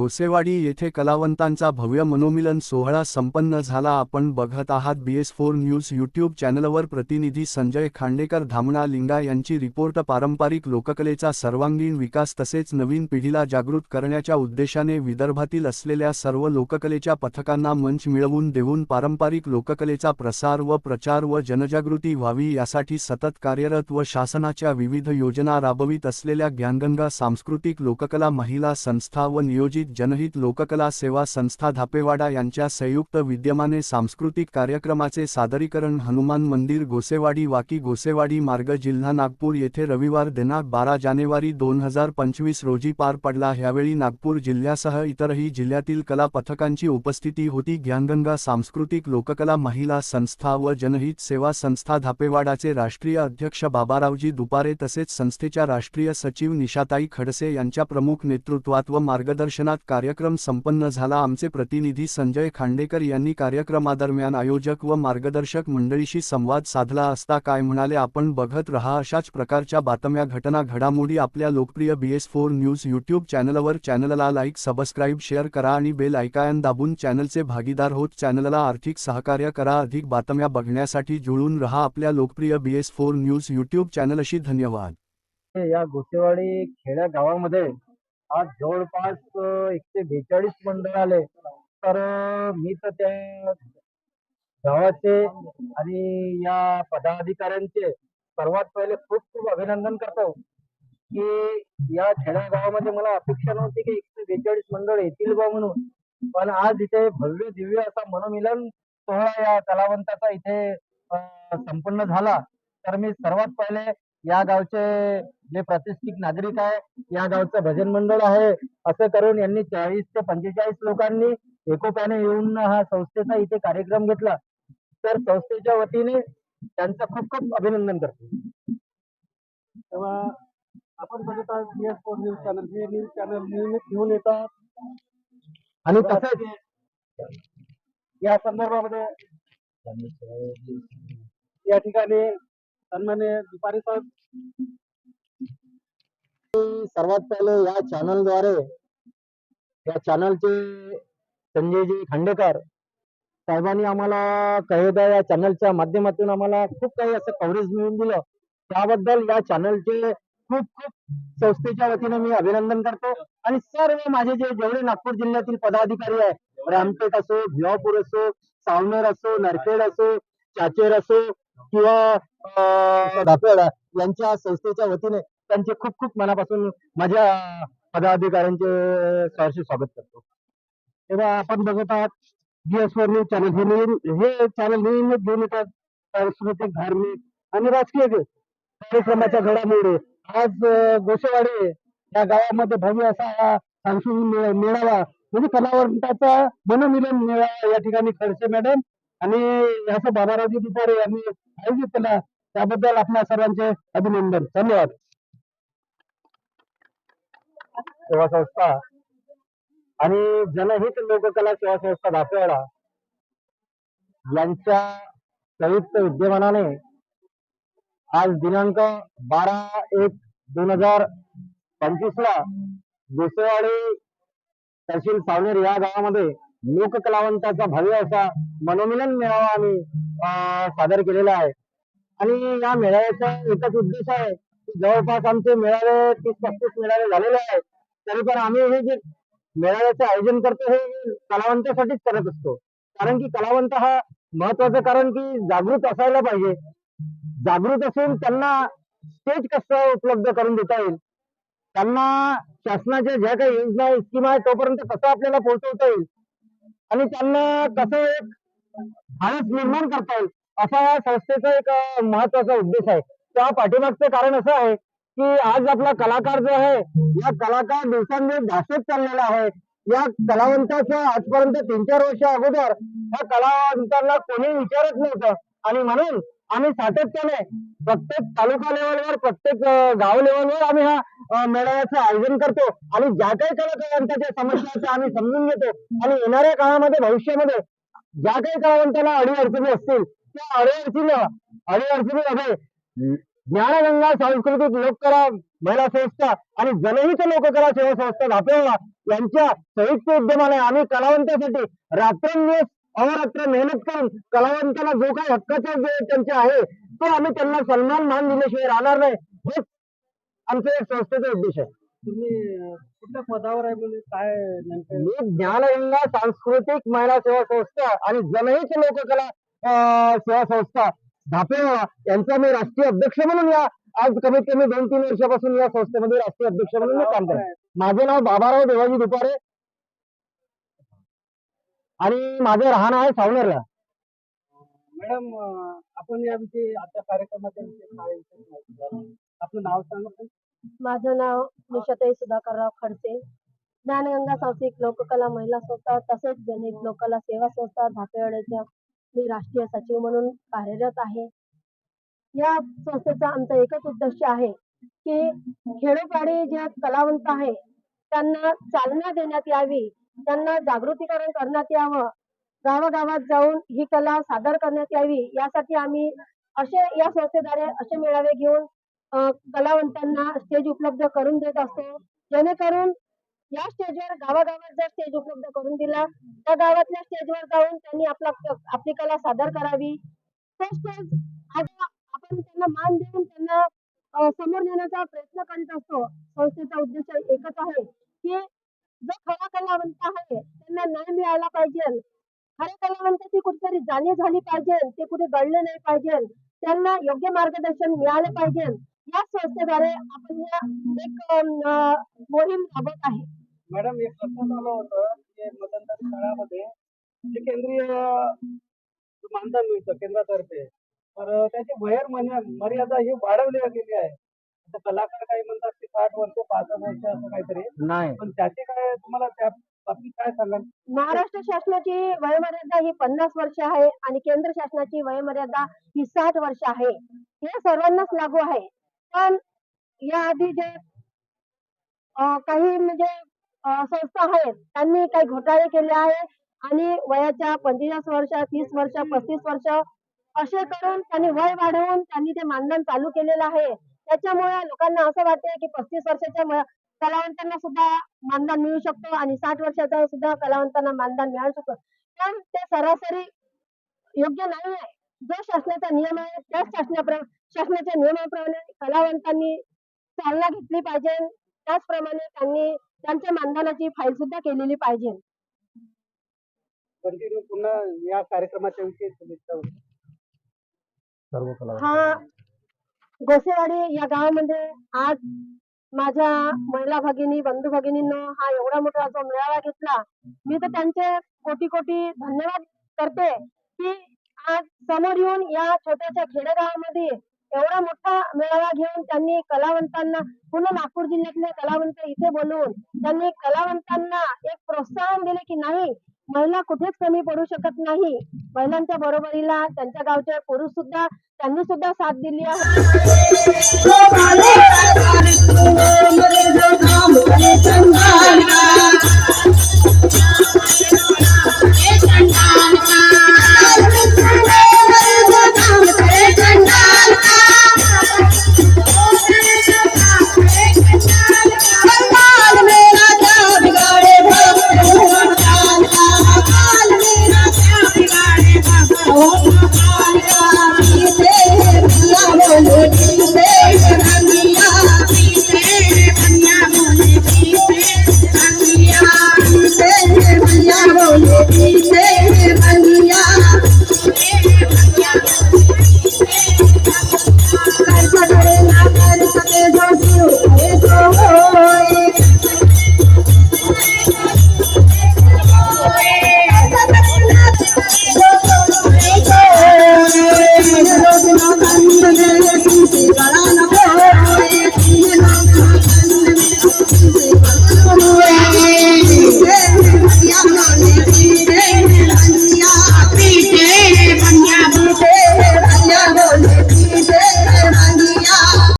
गोसेवाडी येथे कलावंतांचा भव्य मनोमिलन सोहळा संपन्न झाला. आपण बघत आहात B S four news YouTube चॅनलवर प्रतिनिधी संजय खांडेकर धामणा लिंगा यांची रिपोर्ट. पारंपरिक लोककलेचा सर्वांगीण विकास तसेच नवीन पिढीला जागृत करण्याच्या उद्देशाने विदर्भातील असलेल्या सर्व लोककलेच्या पथकांना मंच मिळवून देऊन पारंपरिक लोककलेचा प्रसार व प्रचार व जनजागृती व्हावी यासाठी सतत कार्यरत व शासनाच्या विविध योजना राबवित असलेल्या ज्ञानगंगा सांस्कृतिक लोककला महिला संस्था व नियोजित जनहित लोककला सेवा संस्था धापेवाडा यांच्या संयुक्त विद्यमाने सांस्कृतिक कार्यक्रमाचे सादरीकरण हनुमान मंदिर गोसेवाडी वाकी गोसेवाडी मार्ग जिल्हा नागपूर येथे रविवार दिनांक बारा जानेवारी दोन हजार पंचवीस रोजी पार पडला. ह्यावेळी नागपूर जिल्ह्यासह इतरही जिल्ह्यातील कला पथकांची उपस्थिती होती. ज्ञानगंगा सांस्कृतिक लोककला महिला संस्था व जनहित सेवा संस्था धापेवाडाचे राष्ट्रीय अध्यक्ष बाबारावजी दुपारे तसेच संस्थेच्या राष्ट्रीय सचिव निशाताई खडसे यांच्या प्रमुख नेतृत्वात व मार्गदर्शनात कार्यक्रम संपन्न झाला. आमचे प्रतिनिधी संजय खांडेकर यांनी कार्यक्रमादरम्यान आयोजक व मार्गदर्शक मंडळीशी संवाद साधला असता काय म्हणाले आपण बघत रहा अशाच प्रकारच्या बातम्या घटना घडामोडी आपल्या लोकप्रिय B S four news YouTube चॅनलवर. चॅनलला लाईक सबस्क्राईब शेअर करा आणि बेल ऐकायन दाबून चॅनलचे भागीदार होत. चॅनलला आर्थिक सहकार्य करा. अधिक बातम्या बघण्यासाठी जुळून रहा आपल्या लोकप्रिय B S four news YouTube चॅनलशी धन्यवाद. या गोसेवाडी खेड्या गावामध्ये आज जवळपास एकशे बेचाळीस मंडळ आले. तर मी तर त्या गावाचे आणि या पदाधिकाऱ्यांचे सर्वात पहिले खूप खूप अभिनंदन करतो की या खेड्या गावामध्ये मला अपेक्षा नव्हती की एकशे बेचाळीस मंडळ येतील बा म्हणून. पण आज इथे भव्य दिव्य असा मनोमिलन सोहळा या कलावंताचा इथे संपन्न झाला. तर मी सर्वात पहिले या गावचे जे प्रतिष्ठित नागरिक आहे या गावचं भजन मंडळ आहे असं करून यांनी चाळीस ते पंचेचाळीस लोकांनी एकोप्याने येऊन हा संस्थेचा इथे कार्यक्रम घेतला. तर संस्थेच्या वतीने त्यांचं खूप खूप अभिनंदन करतो. तेव्हा आपण बघत आहोत B S four news channel हे न्यूज चॅनल नियमित घेऊन येतात. आणि तसंच या संदर्भामध्ये या ठिकाणी सन्मान्य दुपारी साहेब सर्वात पहिले या चॅनलद्वारे या चॅनलचे संजयजी खांडेकर साहेबांनी आम्हाला कहेदा या चॅनलच्या माध्यमातून आम्हाला खूप काही असं कव्हरेज मिळून दिलं. त्याबद्दल या चॅनलचे खूप खूप संस्थेच्या वतीने मी अभिनंदन करतो. आणि सर्व माझे जे जेवढे नागपूर जिल्ह्यातील पदाधिकारी आहे रामपेठ असो भिवापूर असो सावनेर असो नरखेड असो चाचेर असो किंवा अं, धापेवाडा यांच्या संस्थेच्या वतीने त्यांचे खूप खूप मनापासून माझ्या पदाधिकाऱ्यांचे सहर्ष स्वागत करतो. तेव्हा आपण बघत आहात बीएस एस न्यूज चॅनल हे नेहमी हे चॅनल नेहमीच घेऊन येतात सांस्कृतिक धार्मिक आणि राजकीय कार्यक्रमाच्या घडामोडी. आज गोसेवाडी या गावामध्ये भव्य असा हा सांस्कृतिक मेळावा म्हणजे कलावंताचा मनोमिलन मेळावा या ठिकाणी खडसे मॅडम आणि असं बाबाराजी दुपारे यांनी आयोजित केला. त्याबद्दल आपल्या सर्वांचे अभिनंदन. धन्यवाद. सेवा संस्था आणि जनहित लोककला सेवा संस्था दासवाडा यांच्या संयुक्त विद्यमानाने आज दिनांक बारा एक दोन हजार पंचवीस ला गोसेवाडी तहसील सावनेर या गावामध्ये लोककलावंताचा भव्य असा मनोमिलन मेळावा आम्ही अं, सादर केलेला आहे. आणि या मेळाव्याचा एकच उद्देश आहे की जवळपास आमचे मेळावे तीस पस्तीस मेळावे झालेले आहेत. तरी पण आम्ही हे जे मेळाव्याचे आयोजन करतो हे कलावंतासाठीच करत असतो. कारण की कलावंत हा महत्वाचं कारण की जागृत असायला पाहिजे. जागृत असून त्यांना स्टेज कसं उपलब्ध करून देता येईल? त्यांना शासनाच्या ज्या काही योजना स्कीम आहेत तोपर्यंत कसं आपल्याला पोहोचवता येईल? आणि त्यांना कसं एक आळस निर्माण करता येईल? असा या संस्थेचा एक महत्त्वाचा उद्देश आहे. त्या पाठीमागचं कारण असं आहे की आज आपला कलाकार जो आहे या कलाकार दिवसांदिवस भाषेत चाललेला आहे. या कलावंताच्या आजपर्यंत तीन चार वर्ष अगोदर या कलावंतांना कोणी विचारत नव्हतं. आणि म्हणून आम्ही सातत्याने प्रत्येक तालुका लेवलवर प्रत्येक गाव लेवलवर आम्ही हा मेळाव्याचं आयोजन करतो. आणि ज्या काही कलाकारांच्या समस्या आम्ही समजून घेतो. आणि येणाऱ्या काळामध्ये भविष्यामध्ये ज्या काही कलावंतांना अडीअडचणी असतील त्या अडीअडचणी अडीअडचणीमध्ये ज्ञानगंगा सांस्कृतिक लोककला महिला संस्था आणि जनहित लोककला सेवा संस्था धापेळा यांच्या संयुक्त उद्यमाने आम्ही कलावंतासाठी रात्रंदिवस अहोरात्र मेहनत करून कलावंतांना जो काही हक्काचा जे त्यांचे आहे तो आम्ही त्यांना सन्मान मान दिल्याशिवाय राहणार नाही. हेच आमचं एक संस्थेचा उद्देश आहे. तुम्ही कुठल्या पदावर आहे म्हणजे काय मी ज्ञानगंगा सांस्कृतिक महिला सेवा संस्था आणि जनहित लोककला सेवा संस्था. धापेवाडा यांचा मी राष्ट्रीय अध्यक्ष म्हणून या आज कमीत कमी दोन तीन वर्षापासून या संस्थेमध्ये राष्ट्रीय अध्यक्ष म्हणून मी काम करतो. माझे नाव बाबाराव देवाजी दुपारे. आणि माझं राहणं आहे सावनेरला. मॅडम आपण याविषयी आजच्या कार्यक्रमाच्या? आपलं नाव सांगा. माझं नाव निशाताई सुधाकरराव खडसे. ज्ञानगंगा सांस्कृतिक लोककला महिला संस्था तसेच जनहित लोककला सेवा संस्था धापेवाड्याच्या मी राष्ट्रीय सचिव म्हणून कार्यरत आहे. या संस्थेचा आमचा एकच उद्देश आहे की खेडोपाडी ज्या कलावंत आहे त्यांना चालना देण्यात यावी त्यांना जागृतीकरण करण्यात यावं गावागावात जाऊन ही कला सादर करण्यात यावी यासाठी आम्ही असे या संस्थेद्वारे असे मेळावे घेऊन कलावंतांना स्टेज उपलब्ध करून देत असतो. जेणेकरून या स्टेजवर गावागावात जर स्टेज उपलब्ध करून दिला त्या गावातल्या स्टेजवर जाऊन त्यांनी आपला आपली कला सादर करावी. तो स्टेज आपण त्यांना मान देऊन त्यांना समोर नेण्याचा प्रयत्न करीत असतो संस्थेचा उद्देश एकच आहे की जो खरा कलावंत आहे त्यांना न्याय मिळाला पाहिजे. खऱ्या कलावंताची कुठेतरी जाणीव झाली पाहिजे ते कुठे गळले नाही पाहिजे त्यांना योग्य मार्गदर्शन मिळाले पाहिजे. या संस्थेद्वारे आपण एक मोहीम राबवत आहे. मॅडम एक लक्षात आलं होतं की मदनदास शाळामध्ये जे केंद्रीय जे मानधन मिळतं केंद्रातर्फे तर त्याची वयर मर्या- मर्यादा ही वाढवली गेली आहे. आता कलाकार काही म्हणतात की साठ वर्ष पासष्ट वर्ष असं काहीतरी. नाही. पण त्याची काय तुम्हाला त्या बाबतीत काय सांगाल? महाराष्ट्र शासनाची वयोमर्यादा ही पन्नास वर्ष आहे आणि केंद्र शासनाची वयोमर्यादा ही साठ वर्ष आहे. हे सर्वांनाच लागू आहे. पण याआधी जे अं, काही म्हणजे संस्था आहेत. त्यांनी काही घोटाळे केले आहे आणि वयाच्या पंचेचाळीस वर्ष तीस वर्ष पस्तीस वर्ष असे करून त्यांनी वय वाढवून त्यांनी ते मानधन चालू केलेलं आहे. त्याच्यामुळे लोकांना असं वाटते की पस्तीस वर्षाच्या कलावंतांना सुद्धा मानधन मिळू शकतो आणि साठ वर्षाचा सुद्धा कलावंतांना मानधन मिळू शकतो. पण ते सरासरी योग्य नाही आहे. जो शासनाचा नियम आहे त्याच शासनाप्रमाणे शासनाच्या नियमाप्रमाणे कलावंतांनी चालना घेतली पाहिजे. त्याचप्रमाणे त्यांनी त्यांच्या मानधनाची फाईल सुद्धा केलेली पाहिजे. कंटिन्यू पुन्हा या कार्यक्रमाच्या विषयी शुभेच्छा सर्व कलावंत हा. गोसेवाडी या गावामध्ये आज माझ्या महिला भगिनी बंधू भगिनींनो हा एवढा मोठा जो मेळावा घेतला मी तर त्यांचे कोटी कोटी धन्यवाद करते की आज समोर येऊन या छोट्याशा खेडेगावामध्ये एवढा मोठा मेळावा घेऊन त्यांनी कलावंतांना पूर्ण नागपूर जिल्ह्यातले कलावंत इथे बोलवून त्यांनी कलावंतांना एक प्रोत्साहन दिले की नाही महिला कुठेच कमी पडू शकत नाही. महिलांच्या बरोबरीला त्यांच्या गावचे पुरुष सुद्धा त्यांनी सुद्धा साथ दिली आहे.